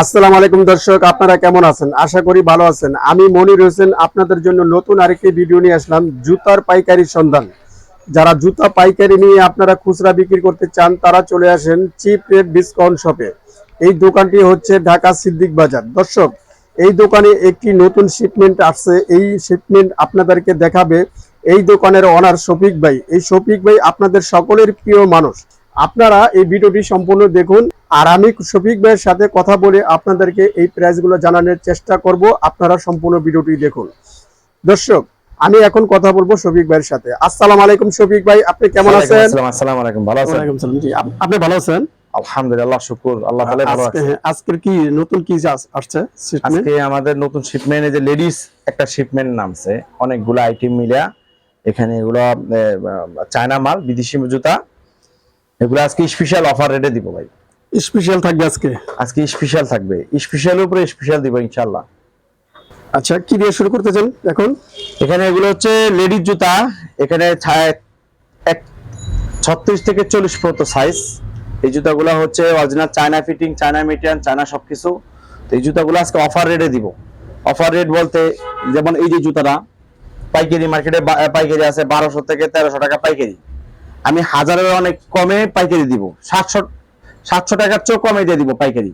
আসসালামু আলাইকুম দর্শক, আপনারা কেমন আছেন? আশা করি ভালো আছেন। আমি মনির হোসেন, আপনাদের জন্য নতুন আরেকটি ভিডিও নিয়ে আসলাম, জুতার পাইকারি সন্ধান। যারা জুতা পাইকারি নিয়ে আপনারা খুচরা বিক্রি করতে চান, তারা চলে আসেন চিপ রেট ডিসকাউন্ট শপে এই দোকানটি হচ্ছে ঢাকা সিদ্দিক বাজার। দর্শক, এই দোকানে একটি নতুন শিপমেন্ট আসছে। এই শিপমেন্ট আপনাদেরকে দেখাবে এই দোকানের অনার শফিক ভাই। এই শফিক ভাই আপনাদের সকলের প্রিয় মানুষ। আপনারা এই ভিডিওটি সম্পূর্ণ দেখুন। আর আমি শফিক ভাইয়ের সাথে কথা বলে আপনাদেরকে এই প্রাইসগুলো জানানোর চেষ্টা করব। আপনারা সম্পূর্ণ ভিডিওটি দেখুন। দর্শক আমি এখন কথা বলব শফিক ভাইয়ের সাথে। আসসালাম আলাইকুম শফিক ভাই আপনি কেমন আছেন? আসসালাম, আসসালামু আলাইকুম ভালো আছেন? আপনি ভালো আছেন? আলহামদুলিল্লাহ শুকুর আল্লাহ তাআলা ভালো আছে। হ্যাঁ, আজকের কি নতুন কি আস- আসছে আজকে আমাদের নতুন শিপমেন্ট যে লেডিস একটা শিপমেন্ট নামছে। অনেকগুলো আইটেম মিলিয়া এখানে এগুলো চায়না মাল বিদেশি জুতা। এগুলো আজকে স্পেশাল অফার রেটে দিব ভাই। স্পেশাল থাকবে আজকে? আজকে স্পেশাল থাকবে। স্পেশালের উপরে স্পেশাল দিব ইনশাআল্লাহ। আচ্ছা কি দিয়ে শুরু করতে চান এখন? এখানে এগুলো হচ্ছে লেডিস জুতা। এখানে এক ছত্রিশ থেকে চল্লিশ পর্যন্ত সাইজ এই জুতাগুলো হচ্ছে original China fitting China material China সবকিছু। তো এই জুতাগুলো আজকে অফার রেটে দিব। অফার রেট বলতে যেমন এই যে জুতাটা পাইকারি মার্কেটে পাইকারি আছে বারোশো থেকে তেরোশো টাকা পাইকারি। আমি হাজারের অনেক কমে পাইকারি দিব। সাতশো সাতশো টাকার চেয়েও কমে দিয়ে দিব পাইকারি।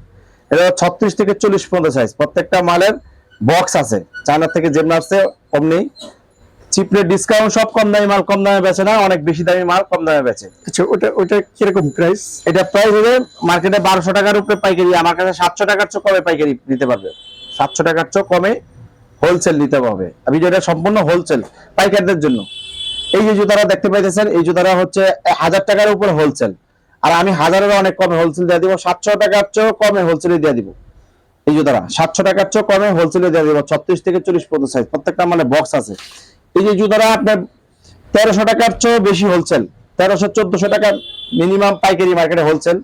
এটা ছত্রিশ থেকে চল্লিশ পর্যন্ত সাইজ প্রত্যেকটা মালের বক্স আছে। চায়নার থেকে যেমন আসছে কম নেই। চিপলেট ডিসকাউন্ট সব কম দামি মাল কম দামে বেচে না অনেক বেশি দামি মাল কম দামে বেচে। আচ্ছা ওটা ওটা কীরকম প্রাইস এটা প্রাইস হবে মার্কেটে বারোশো টাকার উপরে পাইকারি আমার কাছে সাতশো টাকার চেয়ে কমে পাইকারি নিতে পারবে। সাতশো টাকার চেয়ে কমে হোলসেল নিতে পারবে আমি যেটা সম্পূর্ণ হোলসেল পাইকারদের জন্য। এই যে জুতারা দেখতে পাইতেছেন এই জুতারা হচ্ছে হাজার টাকার উপরে হোলসেল আর আমি হাজারের অনেক কমে হোলসেল দিয়ে দিব, সাতশো টাকার চেয়েও কমে হোলসেলে দিয়ে দিব। এই জুতারা সাতশো টাকার চেয়েও কমে হোলসেলে দিয়ে দিব, ছত্রিশ থেকে চল্লিশ পর্যন্ত সাইজ প্রত্যেকটা মানে বক্স আছে। এই যে জুতারা আপনার তেরোশো টাকার চেয়েও বেশি হোলসেল তেরোশো, চোদ্দশো টাকা মিনিমাম পাইকারি মার্কেটে হোলসেল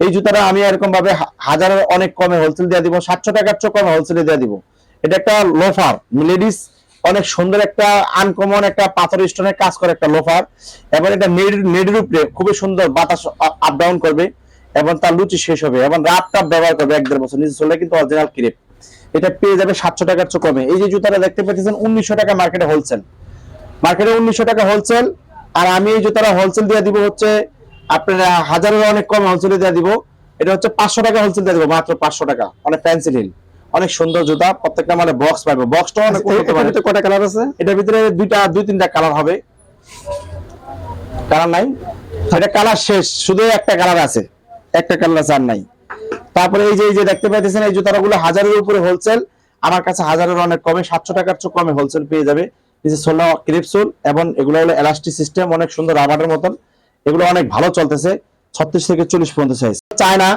এই জুতাটা আমি এরকম ভাবে হাজারের অনেক কমে হোলসেল দিয়ে দিব, সাতশো টাকার চেয়ে কমে হোলসেলে দিয়ে দিব। এটা একটা লোফার লেডিস অনেক সুন্দর একটা আনকমন একটা পাথর স্টোনের কাজ করে একটা লোফার এবং এটা নেড নেডের উপরে খুবই সুন্দর বাতাস আপ ডাউন করবে এবং তার লুচি শেষ হবে এবং রাত টাপ ব্যবহার করবে এক দেড় বছর। নিজে চলে কিন্তু অরিজিনাল ক্রেপ এটা পেয়ে যাবে সাতশো টাকার চেয়ে কমে এই যে জুতাটা দেখতে পাচ্ছেন, উনিশশো টাকা মার্কেটে হোলসেল মার্কেটে উনিশশো টাকা হোলসেল আর আমি এই জুতাটা হোলসেল দিয়ে দিব হচ্ছে আপনার হাজারের অনেক কম হোলসেলে দিয়ে দিব। এটা হচ্ছে পাঁচশো টাকা হোলসেল দিয়ে দিব, মাত্র পাঁচশো টাকা। অনেক ফ্যান্সি হিল অনেক সুন্দর জুতা প্রত্যেকটা মানে বক্স পাবে। বক্সটা অনেক উন্নত। ভিতরে কটা কালার আছে? এটার ভিতরে দুইটা দুই তিনটা কালার হবে। কালার নাই। এটা কালার শেষ। শুধু একটা কালার আছে। একটা কালার আছে আর নাই। তারপরে এই যে এই যে দেখতে পাইতেছেন এই জুতারা গুলো হাজারের উপরে হোলসেল আমার কাছে হাজারের অনেক কমে সাতশো টাকার চেয়ে কমে হোলসেল পেয়ে যাবে। নিচে সোলা ক্রিপসুল এবং এগুলো হলো এলাস্টিক সিস্টেম অনেক সুন্দর রাবারের মতন। এগুলো অনেক ভালো চলতেছে। ছত্রিশ থেকে চল্লিশ পর্যন্ত সাইজ চায়না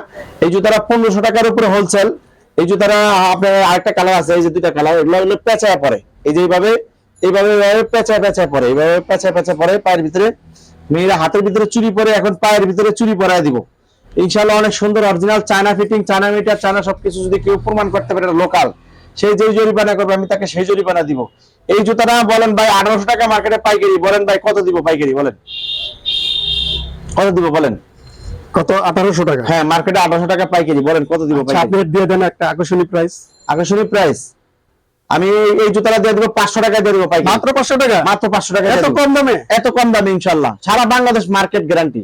এই জুতারা পনেরোশো টাকার উপরে হোলসেল এই জুতারা আপনার আরেকটা কালার আছে, এই যে দুইটা কালার এগুলো হলো পেঁচায় পরে এই যে এইভাবে এইভাবে এইভাবে পেঁচায় পেঁচায় পরে এইভাবে পেঁচায় পেঁচায় পরে পায়ের ভিতরে। মেয়েরা হাতের ভিতরে চুরি পরে, এখন পায়ের ভিতরে চুরি পরায় দিব। ইনশাল্লাহ অনেক সুন্দর original China fitting China meter China সবকিছু যদি কেউ প্রমাণ করতে পারে লোকাল সেই যেই জরিমানা করবে, আমি তাকে সেই জরিমানা দিব। এই জুতাটা বলেন ভাই, আঠারোশো টাকা মার্কেটে পাইকারি, বলেন ভাই, কত দিব পাইকারি, বলেন। কত দিব বলেন? কত? আঠারোশো টাকা। হ্যাঁ মার্কেটে আঠারোশো টাকা পাইকারি। বলেন কত দিব আচ্ছা, পাইকারি? আপনি দিয়ে দেন একটা আকর্ষণীয় প্রাইস আকর্ষণীয় প্রাইস আমি এই- জুতাটা দিয়ে দিব পাঁচশো টাকা দিয়ে দিব পাইকারি। মাত্র পাঁচশো টাকা? মাত্র পাঁচশো টাকা এত কম দামে? এত কম দামে ইনশাল্লাহ সারা বাংলাদেশ মার্কেট গ্যারান্টি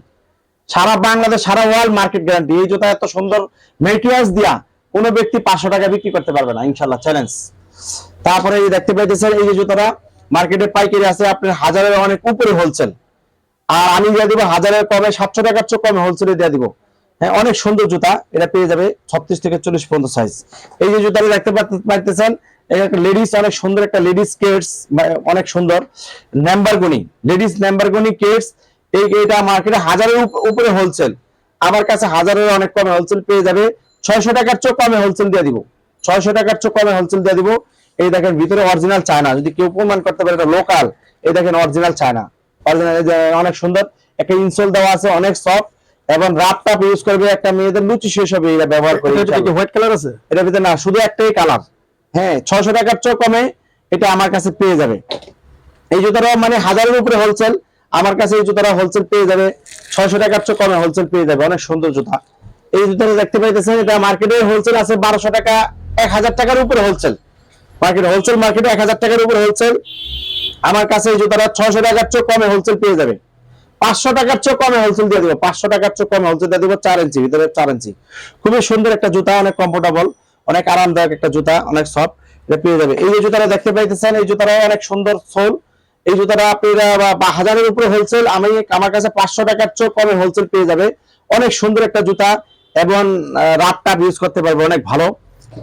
সারা বাংলাদেশ সারা ওয়ার্ল্ড মার্কেট গ্যারান্টি এই জুতা এত সুন্দর মেটেরিয়ালস দিয়া কোনো ব্যক্তি পাঁচশো টাকা বিক্রি করতে পারবে না ইনশাল্লাহ চ্যালেঞ্জ তারপরে দেখতে পাইতেছেন এই যে জুতাটা মার্কেটে পাইকারি আছে আপনার হাজারের অনেক উপরে হোলসেল আর আমি দিয়ে দিব হাজারের কমে সাতশো টাকার চেয়ে কমে হোলসেলে দিয়ে দিব। হ্যাঁ অনেক সুন্দর জুতা, এটা পেয়ে যাবে ছত্রিশ থেকে চল্লিশ পর্যন্ত সাইজ এই যে জুতাটা দেখতে পাইতেছেন লেডিস অনেক সুন্দর একটা লেডিস কেটস অনেক সুন্দর। ন্যাম্বারগুনি লেডিস ন্যাম্বারগুনি কেটস এই এটা মার্কেটে হাজারের উপরে হোলসেল আমার কাছে হাজারের অনেক কমে হোলসেল পেয়ে যাবে। ছয়শো টাকার চোখ কমে হোলসেল দিয়ে দিব। ছয়শো টাকার চোখ কমে হোলসেল দিয়ে দিব। এই দেখেন, ভিতরে অরিজিনাল চায়না যদি কেউ প্রমাণ করতে পারে এটা লোকাল এই দেখেন অরিজিনাল চায়না অনেক সুন্দর একটা ইনসোল দেওয়া আছে অনেক সফট এবং রাত টাপ ইউজ করবে একটা মেয়েদের লুচি শেষ হবে এটা ব্যবহার করে হোয়াইট কালার আছে? এটার ভিতরে না শুধু একটাই কালার হ্যাঁ ছয়শো টাকার চেয়ে কমে এটা আমার কাছে পেয়ে যাবে। এই জুতাটা মানে হাজারের উপরে হোলসেল আমার কাছে এই জুতাটা হোলসেল পেয়ে যাবে ছয়শো টাকার চেয়ে কমে হোলসেল পেয়ে যাবে অনেক সুন্দর জুতা। এই জুতাটা দেখতে পাইতেছেন এটা মার্কেটে হোলসেল আছে বারোশো টাকা এক হাজার টাকার উপরে হোলসেল মার্কেটে হোলসেল মার্কেটে এক হাজার টাকার উপরে হোলসেল আমার কাছে এই জুতাটা ছয়শো টাকার চেয়ে কমে হোলসেল পেয়ে যাবে। পাঁচশো টাকার চেয়ে কমে হোলসেল দিয়ে দিব। পাঁচশো টাকার চেয়ে কমে হোলসেল দিয়ে দিব চার ইঞ্চি, ভিতরে চার ইঞ্চি। খুবই সুন্দর একটা জুতা, অনেক কমফোর্টেবল অনেক আরামদায়ক একটা জুতা, অনেক সফট এটা পেয়ে যাবে। এই যে জুতাটা দেখতে পাইতেছেন, এই জুতাটা অনেক সুন্দর সোল এই জুতাটা আপনারা বা- হাজারের উপরে হোলসেল আমি আমার কাছে পাঁচশো টাকার চেয়ে কমে হোলসেল পেয়ে যাবে। অনেক সুন্দর একটা জুতা এবং রাত টাপ ইউজ করতে পারবে, অনেক ভালো।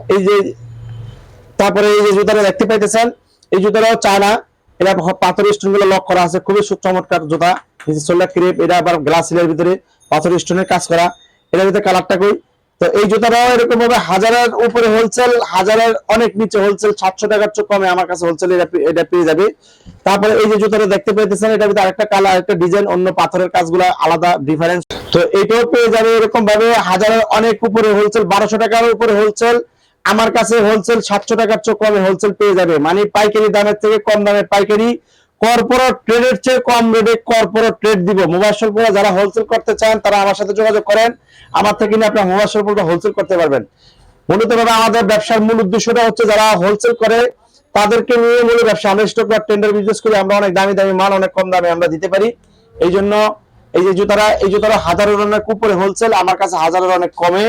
এই যে তারপরে এই যে জুতাটা দেখতে পাইতেছেন, এই জুতাটাও চায়না। এটা হ- পাথর স্টোনগুলো লক করা আছে। খুবই চমৎকার জুতা। ক্রেপ এটা আবার গ্লাস এর ভিতরে পাথর স্টোনের কাজ করা। এটার ভিতরে কালারটা কই? তো এই জুতাটাও এরকম ভাবে হাজারের উপরে হোলসেল হাজারের অনেক নিচে হোলসেল সাতশো টাকার চেয়ে কমে আমার কাছে হোলসেল এটা এটা পেয়ে যাবে। তারপরে এই যে জুতাটা দেখতে পাইতেছেন, এটার ভিতরে আরেকটা কালার একটা ডিজাইন অন্য পাথরের কাজগুলো আলাদা ডিফারেন্স তো এটাও পেয়ে যাবে এরকম ভাবে হাজারের অনেক উপরে হোলসেল বারোশো টাকার উপরে হোলসেল আমার কাছে হোলসেল সাতশো টাকার চেয়ে কমে হোলসেল পেয়ে যাবে। মানে পাইকারি দামের থেকে কম দামে পাইকারি। কর্পোরেট ট্রেডের চেয়ে কম রেটে কর্পোরেট ট্রেড দিব। মোবাইল যারা হোলসেল করতে চান, তারা আমার সাথে যোগাযোগ করেন। আমার থেকে নিয়ে আপনার মোবাইল শপগুলো হোলসেল করতে পারবেন। মূলত আমাদের ব্যবসার মূল উদ্দেশ্যটা হচ্ছে যারা হোলসেল করে, তাদেরকে নিয়ে মূল ব্যবসা। আমরা স্টক টেন্ডার বিজনেস করি, আমরা অনেক দামি দামি মাল, অনেক কম দামে আমরা দিতে পারি। এই জন্য এই যে জুতারা, এই জুতারা হাজারের অনেক উপরে হোলসেল আমার কাছে হাজারের অনেক কমে।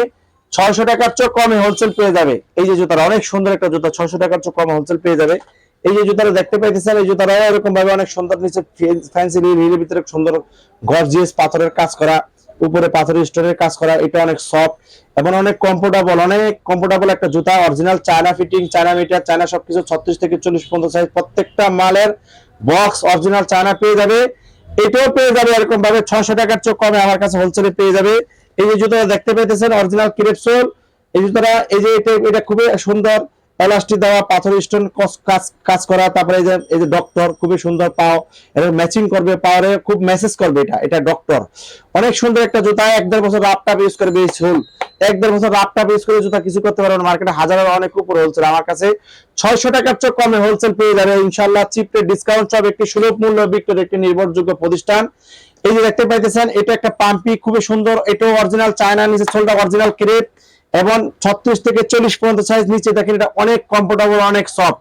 ছয়শো টাকার চেয়ে কমে হোলসেল পেয়ে যাবে। এই যে জুতারা অনেক সুন্দর একটা জুতা, ছয়শো টাকার চেয়ে কমে হোলসেল পেয়ে যাবে। এই যে জুতারা দেখতে পাইতেছেন, এই জুতারা এরকম ভাবে অনেক সুন্দর নিচে ফ্যান্সি রিলের ভিতরে সুন্দর গর্জিয়াস পাথরের কাজ করা, উপরে পাথরের স্টোনের কাজ করা, এটা অনেক সফট এবং অনেক কমফোর্টেবল অনেক কমফোর্টেবল একটা জুতা original China fitting China meter China সবকিছু ছত্রিশ থেকে চল্লিশ পর্যন্ত সাইজ প্রত্যেকটা মালের বক্স অরিজিনাল চায়না পেয়ে যাবে। এটাও পেয়ে যাবে এরকম ভাবে ছয়শো টাকার চোখ কমে আমার কাছে হোলসেলে পেয়ে যাবে। এই যে জুতোটা দেখতে পাইতেছেন অরিজিনাল ক্রেপসোল এই জুতোটা এই যে এটা খুবই সুন্দর। এলাস্টিক দেওয়া, পাথর স্টোন কাজ করা, তারপরে এই যে এই যে ডক্টর খুবই সুন্দর পাও এটা ম্যাচিং করবে, পাওয়ারে খুব মেসেজ করবে এটা এটা ডক্টর অনেক সুন্দর একটা জুতা, এক দেড় বছর রাফ টাপ ইউজ করবে এই সোল এক দেড় বছর রাফ টাপ ইউজ করে জুতা কিছু করতে পারবে না মার্কেটে হাজারের অনেক উপরে হোলসেল আমার কাছে ছয়শো টাকার চেয়ে কমে হোলসেল পেয়ে যাবে ইনশাল্লাহ চিপ ডিসকাউন্ট সব একটি সুলভ মূল্য বিক্রির একটি নির্ভরযোগ্য প্রতিষ্ঠান। এই যে দেখতে পাইতেছেন, এটা একটা পাম্পি, খুবই সুন্দর, এটাও অরিজিনাল চায়না নিচে সোলটা অরিজিনাল ক্রেপ এবং ছত্রিশ থেকে চল্লিশ পর্যন্ত সাইজ নিচে দেখেন এটা অনেক কমফোর্টেবল অনেক সফট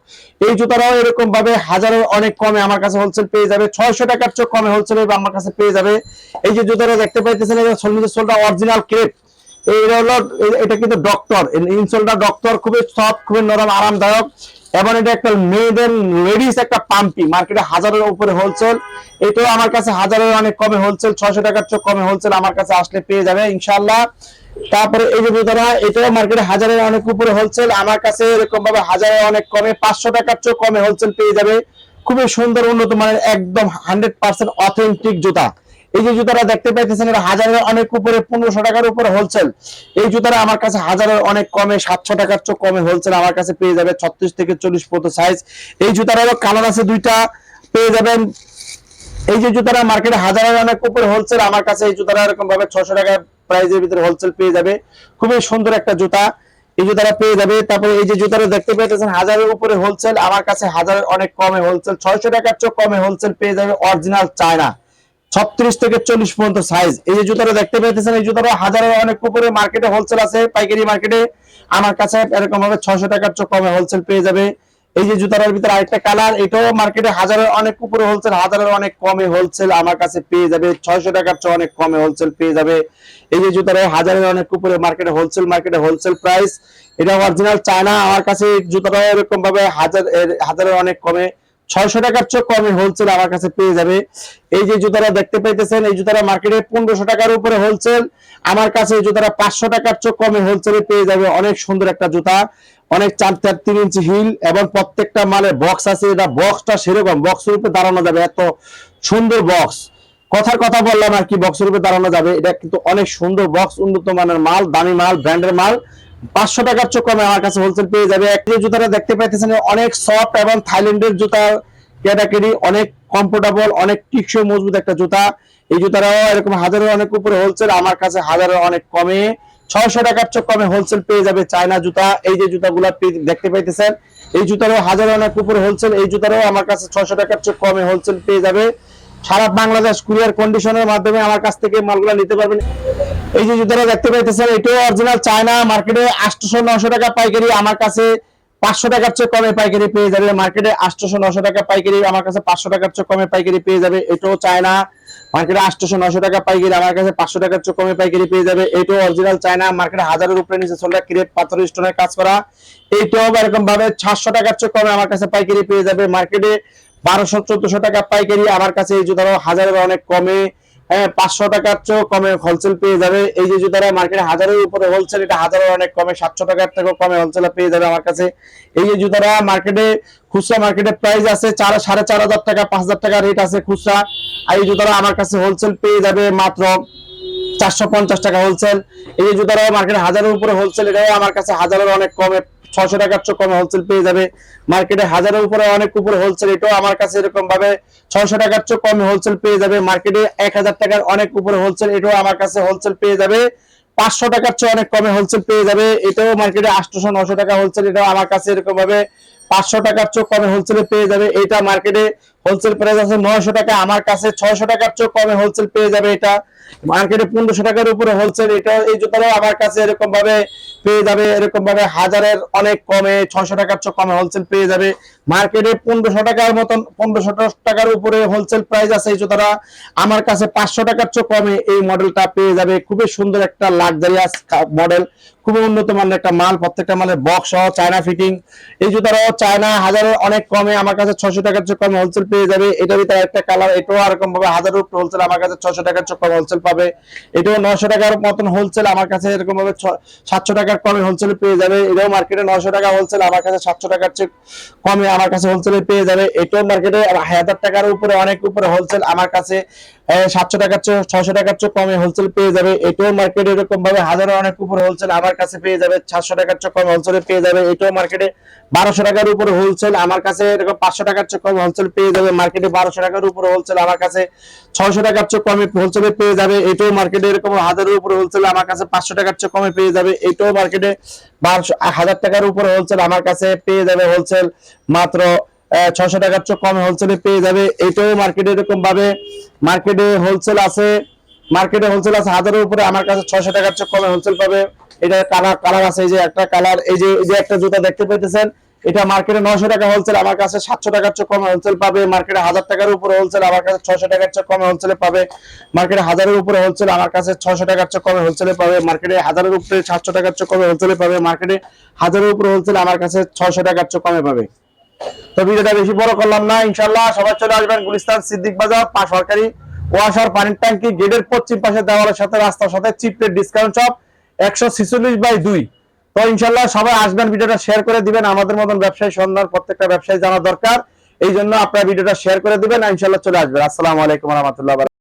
এই জুতাটাও এরকম ভাবে হাজারের অনেক কমে আমার কাছে হোলসেল পেয়ে যাবে। ছয়শো টাকার চেয়ে কমে হোলসেল আমার কাছে পেয়ে যাবে। এই যে জুতাটা দেখতে পাইতেছেন সোলটা অরিজিনাল ক্রেপ এটা হলো, এটা কিন্তু ডক্টর ইনসোলটা ডক্টর খুবই সফট খুবই নরম, আরামদায়ক। এবং এটা একটা মেয়েদের লেডিস একটা পাম্পি। মার্কেটে হাজারের উপরে হোলসেল এটাও আমার কাছে হাজারের অনেক কমে হোলসেল ছয়শো টাকার চেয়ে কমে হোলসেল আমার কাছে আসলে পেয়ে যাবে ইনশাল্লাহ তারপরে এই যে জুতাটা এটাও মার্কেটে হাজারের অনেক উপরে হোলসেল আমার কাছে এরকম ভাবে হাজারের অনেক কমে, পাঁচশো টাকার চেয়ে কমে হোলসেল পেয়ে যাবে। খুবই সুন্দর উন্নত মানের, একদম হান্ড্রেড পার্সেন্ট অথেন্টিক জুতা। এই যে জুতাটা দেখতে পাইতেছেন, এটা হাজারের অনেক উপরে, পনেরোশো টাকার উপরে হোলসেল এই জুতাটা আমার কাছে হাজারের অনেক কমে, সাতশো টাকার চেয়ে কমে হোলসেল আমার কাছে পেয়ে যাবে, ছত্রিশ থেকে চল্লিশ পর্যন্ত সাইজ এই জুতাটারও কালার আছে দুইটা, পেয়ে যাবেন। এই যে জুতাটা মার্কেটে হাজারের অনেক উপরে হোলসেল আমার কাছে এই জুতাটা এরকম ভাবে ছশো টাকা প্রাইজের ভিতরে হোলসেল পেয়ে যাবে। খুবই সুন্দর একটা জুতা। এই জুতাটা পেয়ে যাবে। তারপরে এই যে জুতাটা দেখতে পেয়েছেন হাজারের উপরে হোলসেল আমার কাছে হাজারের অনেক কমে হোলসেল ছয়শো টাকার চেয়ে কমে হোলসেল পেয়ে যাবে অরিজিনাল চায়না। ছত্রিশ থেকে চল্লিশ পর্যন্ত সাইজ এই যে জুতাটা দেখতে পেয়েছেন এই জুতাটা হাজারের অনেক উপরে মার্কেটে হোলসেল আছে, পাইকারি মার্কেটে আমার কাছে এরকম ভাবে ছয়শো টাকার চেয়ে কমে হোলসেল পেয়ে যাবে। এই যে জুতাটার ভিতরে আরেকটা কালার এটাও মার্কেটে হাজারের অনেক উপরে হোলসেল হাজারের অনেক কমে হোলসেল আমার কাছে পেয়ে যাবে ছয়শো টাকার চেয়ে অনেক কমে হোলসেল পেয়ে যাবে। এই যে জুতাটা হাজারের অনেক উপরে মার্কেটে হোলসেল মার্কেটে হোলসেল প্রাইস এটা অরিজিনাল চায়না আমার কাছে জুতাটা এরকম ভাবে হাজার হাজারের অনেক কমে, ছয়শো টাকার চেয়ে কমে হোলসেল আমার কাছে পেয়ে যাবে। এই যে জুতাটা দেখতে পাইতেছেন, এই জুতাটা মার্কেটে পনেরোশো টাকার উপরে হোলসেল আমার কাছে এই জুতাটা পাঁচশো টাকার চেয়ে কমে হোলসেলে পেয়ে যাবে। অনেক সুন্দর একটা জুতা। অনেক চার চার তিন ইঞ্চি হিল এবং প্রত্যেকটা মালে বক্স আছে, এটা বক্সটা সেরকম বক্সের উপরে দাঁড়ানো যাবে, এত সুন্দর বক্স কথার কথা বললাম আর কি বক্সের উপরে দাঁড়ানো যাবে, এটা কিন্তু অনেক সুন্দর বক্স উন্নত মানের মাল, দামি মাল ব্র্যান্ডের মাল। পাঁচশো টাকার চেয়ে কমে আমার কাছে হোলসেল পেয়ে যাবে। এক যে জুতাটা দেখতে পাইতেছেন অনেক সফট এবং থাইল্যান্ডের জুতা ক্যাটাগরি অনেক কমফোর্টেবল অনেক টিকসই মজবুত একটা জুতা। এই জুতাটাও এরকম হাজারের অনেক উপরে হোলসেল আমার কাছে হাজারের অনেক কমে। ছয়শো টাকার চোখ কমে হোলসেল পেয়ে যাবে চায়না জুতা। এই যে জুতাগুলো দেখতে পাইতেছেন, এই জুতারও হাজার অনেক উপরে হোলসেল এই জুতারও আমার কাছে ছয়শো টাকার চোখ কমে হোলসেল পেয়ে যাবে। সারা বাংলাদেশ কুরিয়ার কন্ডিশনের মাধ্যমে আমার কাছ থেকে মালগুলো নিতে পারবেন। এই যে জুতারা দেখতে পাইতেছেন, এটাও অরিজিনাল চায়না মার্কেটে আটশো নশো টাকা পাইকারি আমার কাছে পাঁচশো টাকার চেয়ে কমে পাইকারি পেয়ে যাবে মার্কেটে আটশো নশো টাকা পাইকারি, আমার কাছে পাঁচশো টাকার চেয়ে কমে পাইকারি পেয়ে যাবে, এটাও চায়না। মার্কেটে আটশো নশো টাকা পাইকারি, আমার কাছে পাঁচশো টাকার চেয়ে কমে পাইকারি পেয়ে যাবে, এটাও অরিজিনাল চায়না। মার্কেটে হাজারের উপরে নিচে চলে, ক্রেপ পাথর স্টোনের কাজ করা। এইটাও এরকম ভাবে সাতশো টাকার চেয়ে কমে আমার কাছে পাইকারি পেয়ে যাবে মার্কেটে। বারোশো, চোদ্দশো টাকা পাইকারি, আমার কাছে এই জুতারও হাজারের অনেক কমে। হ্যাঁ পাঁচশো টাকার চেয়েও কমে হোলসেল পেয়ে যাবে। এই যে জুতারা মার্কেটে হাজারের উপরে হোলসেল এটা হাজারের অনেক কমে, সাতশো টাকার থেকেও কমে হোলসেল পেয়ে যাবে আমার কাছে। এই যে জুতারা মার্কেটে খুচরা মার্কেটে প্রাইস আছে চার, সাড়ে চার হাজার টাকা, পাঁচ হাজার টাকা রেট আছে খুচরা। আর এই জুতারা আমার কাছে হোলসেল পেয়ে যাবে মাত্র চারশো পঞ্চাশ টাকা হোলসেল এই জুতারাও হাজারের উপরে হোলসেল এটাও আমার কাছে হাজারের অনেক কমে ছশো টাকার চেয়ে কমে হোলসেল পেয়ে যাবে। মার্কেটে হাজারের উপরে অনেক উপরে হোলসেল এটাও আমার কাছে এরকম ভাবে ছয়শো টাকার কমে হোলসেল পেয়ে যাবে। মার্কেটে এক হাজার টাকার অনেক উপরে হোলসেল এটাও আমার কাছে হোলসেল পেয়ে যাবে। পাঁচশো টাকার চেয়ে অনেক কমে হোলসেল পেয়ে যাবে। এটাও মার্কেটে আটশোশো নশো টাকা হোলসেল এটাও আমার কাছে এরকম ভাবে পাঁচশো টাকার চোখ কমে হোলসেলে পেয়ে যাবে? এটা মার্কেটে হোলসেল প্রাইস আছে নয়শো টাকা, আমার কাছে ছয়শো টাকার চোখ কমে হোলসেল পেয়ে যাবে এটা? মার্কেটে পনেরোশো টাকার উপরে হোলসেল এটা এই জুতাটাও আমার কাছে এরকম ভাবে পেয়ে যাবে। এরকম ভাবে হাজারের অনেক কমে ছয়শো টাকার চেয়ে কমে হোলসেল পেয়ে যাবে। মার্কেটে পনেরোশো টাকার মতন, পনেরোশো টাকার উপরে হোলসেল প্রাইস আছে এই জুতাটা। আমার কাছে পাঁচশো টাকার চেয়ে কমে এই মডেলটা পেয়ে যাবে। খুবই সুন্দর একটা লাক্সারিয়াস মডেল খুবই উন্নত মানের একটা মাল, প্রত্যেকটা মালের বক্স সহ চায়না ফিটিং এই জুতাটাও চায়না হাজারের অনেক কমে, আমার কাছে ছশো টাকার চেয়ে কমে হোলসেল পেয়ে যাবে। এটার ভিতরে একটা কালার এটাও এরকম ভাবে হাজারের উপরে হোলসেল আমার কাছে ছশো টাকার চেয়ে কমে হোলসেল পাবে। এটাও নশো টাকার মতন হোলসেল আমার কাছে এরকম ভাবে সাতশো টাকার কমে হোলসেলে পেয়ে যাবে। এটাও মার্কেটে নয়শো টাকা হোলসেল আমার কাছে সাতশো টাকার চেয়ে কমে আমার কাছে হোলসেলে পেয়ে যাবে। এটাও মার্কেটে হাজার টাকার উপরে, অনেক উপরে হোলসেল আমার কাছে সাতশো টাকার চেয়ে ছশো টাকার চেয়ে কমে হোলসেল পেয়ে যাবে। এটাও মার্কেটে এরকম ভাবে হাজারের অনেক উপরে হোলসেল আমার কাছে পেয়ে যাবে। সাতশো টাকার চেয়ে কমে হোলসেলে পেয়ে যাবে। এটাও মার্কেটে বারোশো টাকার উপরে হোলসেল আমার কাছে এরকম পাঁচশো টাকার চেয়ে কমে হোলসেল পেয়ে যাবে। মার্কেটে বারোশো টাকার উপরে হোলসেল আমার কাছে ছয়শো টাকার চেয়ে কমে হোলসেলে পেয়ে যাবে। এটাও মার্কেটে এরকম হাজারের উপরে হোলসেল আমার কাছে পাঁচশো টাকার চেয়ে কমে পেয়ে যাবে। এটাও মার্কেটে বারোশো, হাজার টাকার উপরে হোলসেল আমার কাছে পেয়ে যাবে হোলসেল মাত্র ছশো টাকার চেয়ে কমে হোলসেলে পেয়ে যাবে। এটাও মার্কেটে এরকম ভাবে। মার্কেটে হোলসেল আছে। মার্কেটে হোলসেল আছে হাজারের উপরে। আমার কাছে ছয়শো টাকার চেয়ে কমে হোলসেল পাবে। এটা কালার কালার আছে। এই যে একটা কালার এই যে এই যে একটা জুতা দেখতে পেতেছেন এটা মার্কেটে নশো টাকা হোলসেল আমার কাছে সাতশো টাকার চেয়ে কমে হোলসেল পাবে। মার্কেটে হাজার টাকার উপরে হোলসেল আমার কাছে ছশো টাকার চেয়ে কমে হোলসেলে পাবে। মার্কেটে হাজারের উপরে হোলসেল আমার কাছে ছশো টাকার চেয়ে কমে হোলসেলে পাবে। মার্কেটে হাজারের উপরে সাতশো টাকার চেয়ে কমে হোলসেলে পাবে। মার্কেটে হাজারের উপরে হোলসেল আমার কাছে ছশো টাকার চেয়ে কমে পাবে। তো ভিডিওটা বেশি বড় করলাম না ইনশাল্লাহ সবাই চলে আসবেন গুলিস্তান সিদ্দিক বাজার, পাঁচ সরকারি ওয়াসার পানির ট্যাঙ্কি, গেটের পশ্চিম পাশে দেওয়ালের সাথে, রাস্তার সাথে চিপ রেট ডিসকাউন্ট শপ একশো ছিচল্লিশ বাই দুই। তো ইনশাল্লাহ সবাই আসবেন, ভিডিওটা শেয়ার করে দিবেন, আমাদের মতন ব্যবসায়ী সন্ধান প্রত্যেকটা ব্যবসায়ী জানা দরকার। এই জন্য আপনারা ভিডিওটা শেয়ার করে দিবেন ইনশাল্লাহ চলে আসবেন। আসসালামু আলাইকুম রহমতুল্লাহ